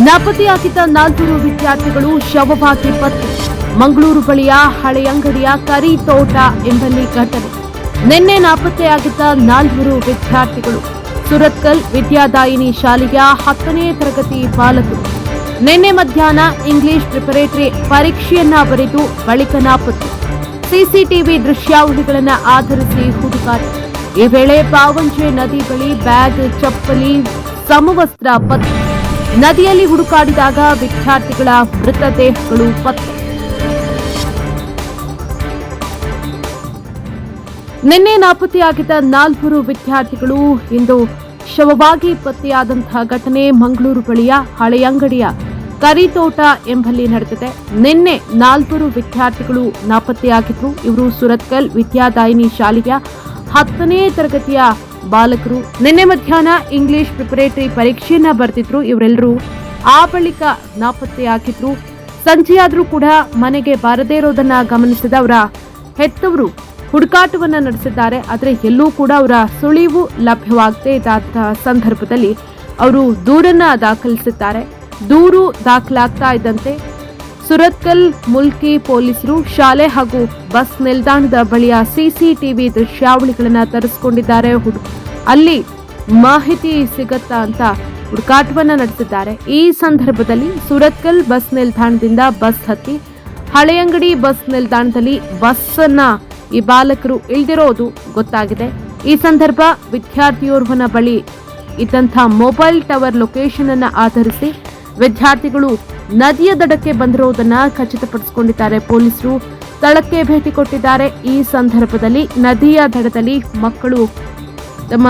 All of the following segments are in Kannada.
ನಾಪತ್ತೆಯಾಗಿದ್ದ ನಾಲ್ವರು ವಿದ್ಯಾರ್ಥಿಗಳು ಶವವಾಗಿ ಪತ್ತೆ. ಮಂಗಳೂರು ಬಳಿಯ ಹಳೆಯಂಗಡಿಯ ಕರಿ ತೋಟ ಎಂಬಲ್ಲಿ ಘಟನೆ ನಿನ್ನೆ ನಾಪತ್ತೆಯಾಗಿದ್ದ ನಾಲ್ವರು ವಿದ್ಯಾರ್ಥಿಗಳು. ಸುರತ್ಕಲ್ ವಿದ್ಯಾದಾಯಿನಿ ಶಾಲೆಯ ಹತ್ತನೇ ತರಗತಿ ಬಾಲಕರು. ನಿನ್ನೆ ಮಧ್ಯಾಹ್ನ ಇಂಗ್ಲಿಷ್ ಪ್ರಿಪರೇಟರಿ ಪರೀಕ್ಷೆಯನ್ನ ಬರೆದು ಬಳಿಕ ನಾಪತ್ತೆ. ಸಿಸಿಟಿವಿ ದೃಶ್ಯಾವಳಿಗಳನ್ನು ಆಧರಿಸಿ ಹುಡುಕಾಟ. ಈ ವೇಳೆ ಪಾವಂಜೆ ನದಿ ಬಳಿ ಬ್ಯಾಗ್, ಚಪ್ಪಲಿ, ಸಮವಸ್ತ್ರ ಪತ್ತೆ ನದಿಯಲ್ಲಿ ಹುಡುಕಾಡಿದಾಗ ವಿದ್ಯಾರ್ಥಿಗಳ ಮೃತದೇಹಗಳು ಪತ್ತೆ. ನಿನ್ನೆ ನಾಪತ್ತೆಯಾಗಿದ್ದ ನಾಲ್ವರು ವಿದ್ಯಾರ್ಥಿಗಳು ಇಂದು ಶವವಾಗಿ ಪತ್ತೆಯಾದಂತಹ ಘಟನೆ ಮಂಗಳೂರು ಬಳಿಯ ಹಳೆಯಂಗಡಿಯ ಕರಿತೋಟ ಎಂಬಲ್ಲಿ ನಡೆದಿದೆ. ನಿನ್ನೆ ನಾಲ್ವರು ವಿದ್ಯಾರ್ಥಿಗಳು ನಾಪತ್ತೆಯಾಗಿದ್ದು ಇವರು ಸುರತ್ಕಲ್ ವಿದ್ಯಾದಾಯಿನಿ ಶಾಲೆಯ ಹತ್ತನೇ ತರಗತಿಯ ಬಾಲಕರು. ನಿನ್ನೆ ಮಧ್ಯಾಹ್ನ ಇಂಗ್ಲಿಷ್ ಪ್ರಿಪರೇಟರಿ ಪರೀಕ್ಷೆಯನ್ನ ಬರ್ತಿದ್ರು ಇವರೆಲ್ಲರೂ ಆ ಬಳಿಕ ನಾಪತ್ತೆಯಾಗಿದ್ರು ಸಂಜೆಯಾದರೂ ಕೂಡ ಮನೆಗೆ ಬಾರದೇ ಇರೋದನ್ನ ಗಮನಿಸಿದ ಅವರ ಹೆತ್ತವರು ಹುಡುಕಾಟವನ್ನ ನಡೆಸಿದ್ದಾರೆ. ಆದರೆ ಎಲ್ಲೂ ಕೂಡ ಅವರ ಸುಳಿವು ಲಭ್ಯವಾಗದೇ ಇದ್ದಂತಹ ಸಂದರ್ಭದಲ್ಲಿ ಅವರು ದೂರನ್ನ ದಾಖಲಿಸಿದ್ದಾರೆ. ದೂರು ದಾಖಲಾಗ್ತಾ ಇದ್ದಂತೆ ಸುರತ್ಕಲ್ ಮುಲ್ಕಿ ಪೊಲೀಸರು ಶಾಲೆ ಹಾಗೂ ಬಸ್ ನಿಲ್ದಾಣದ ಬಳಿಯ ಸಿಸಿಟಿವಿ ದೃಶ್ಯಾವಳಿಗಳನ್ನು ತರಿಸಿಕೊಂಡಿದ್ದಾರೆ ಹುಡು ಅಲ್ಲಿ ಮಾಹಿತಿ ಸಿಗತ್ತಾ ಅಂತ ಹುಡುಕಾಟವನ್ನ ನಡೆಸಿದ್ದಾರೆ. ಈ ಸಂದರ್ಭದಲ್ಲಿ ಸುರತ್ಕಲ್ ಬಸ್ ನಿಲ್ದಾಣದಿಂದ ಬಸ್ ಹತ್ತಿ ಹಳೆಯಂಗಡಿ ಬಸ್ ನಿಲ್ದಾಣದಲ್ಲಿ ಬಸ್ಸನ್ನ ಈ ಬಾಲಕರು ಇಳಿದಿರೋದು ಗೊತ್ತಾಗಿದೆ. ಈ ಸಂದರ್ಭ ವಿದ್ಯಾರ್ಥಿಯೋರ್ವನ ಬಳಿ ಇದ್ದಂಥ ಮೊಬೈಲ್ ಟವರ್ ಲೊಕೇಶನ್ ಅನ್ನು ಆಧರಿಸಿ ವಿದ್ಯಾರ್ಥಿಗಳು ನದಿಯ ದಡಕ್ಕೆ ಬಂದಿರುವುದನ್ನ ಖಚಿತಪಡಿಸಿಕೊಂಡಿದ್ದಾರೆ. ಪೊಲೀಸರು ಸ್ಥಳಕ್ಕೆ ಭೇಟಿ ಕೊಟ್ಟಿದ್ದಾರೆ. ಈ ಸಂದರ್ಭದಲ್ಲಿ ನದಿಯ ದಡದಲ್ಲಿ ಮಕ್ಕಳು ತಮ್ಮ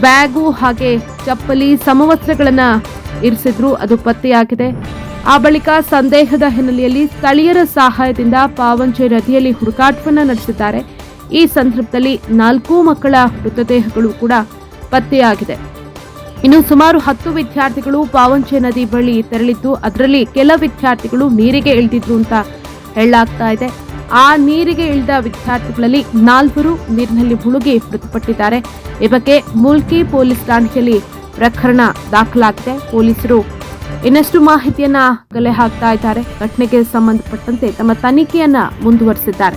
ಬ್ಯಾಗು ಹಾಗೆ ಚಪ್ಪಲಿ ಸಮವಸ್ತ್ರಗಳನ್ನ ಇರಿಸಿದ್ರು. ಅದು ಪತ್ತೆಯಾಗಿದೆ. ಆ ಬಳಿಕ ಸಂದೇಹದ ಹಿನ್ನೆಲೆಯಲ್ಲಿ ಸ್ಥಳೀಯರ ಸಹಾಯದಿಂದ ಪಾವಂಚೆ ನದಿಯಲ್ಲಿ ಹುಡುಕಾಟವನ್ನು ನಡೆಸಿದ್ದಾರೆ. ಈ ಸಂದರ್ಭದಲ್ಲಿ ನಾಲ್ಕು ಮಕ್ಕಳ ಮೃತದೇಹಗಳು ಕೂಡ ಪತ್ತೆಯಾಗಿದೆ. ಇನ್ನು ಸುಮಾರು ಹತ್ತು ವಿದ್ಯಾರ್ಥಿಗಳು ಪಾವಂಚೆ ನದಿ ಬಳಿ ತೆರಳಿದ್ದು, ಅದರಲ್ಲಿ ಕೆಲ ವಿದ್ಯಾರ್ಥಿಗಳು ನೀರಿಗೆ ಇಳಿದಿದ್ರು ಅಂತ ಹೇಳಲಾಗ್ತಾ ಇದೆ. ಆ ನೀರಿಗೆ ಇಳಿದ ವಿದ್ಯಾರ್ಥಿಗಳಲ್ಲಿ ನಾಲ್ವರು ನೀರಿನಲ್ಲಿ ಮುಳುಗಿ ಮೃತಪಟ್ಟಿದ್ದಾರೆ. ಈ ಬಗ್ಗೆ ಮುಲ್ಕಿ ಪೊಲೀಸ್ ಠಾಣೆಯಲ್ಲಿ ಪ್ರಕರಣ ದಾಖಲಾಗಿದೆ. ಪೊಲೀಸರು ಇನ್ನಷ್ಟು ಮಾಹಿತಿಯನ್ನ ಕಲೆ ಹಾಕ್ತಾ ಇದ್ದಾರೆ. ಘಟನೆಗೆ ಸಂಬಂಧಪಟ್ಟಂತೆ ತಮ್ಮ ತನಿಖೆಯನ್ನ ಮುಂದುವರೆಸಿದ್ದಾರೆ.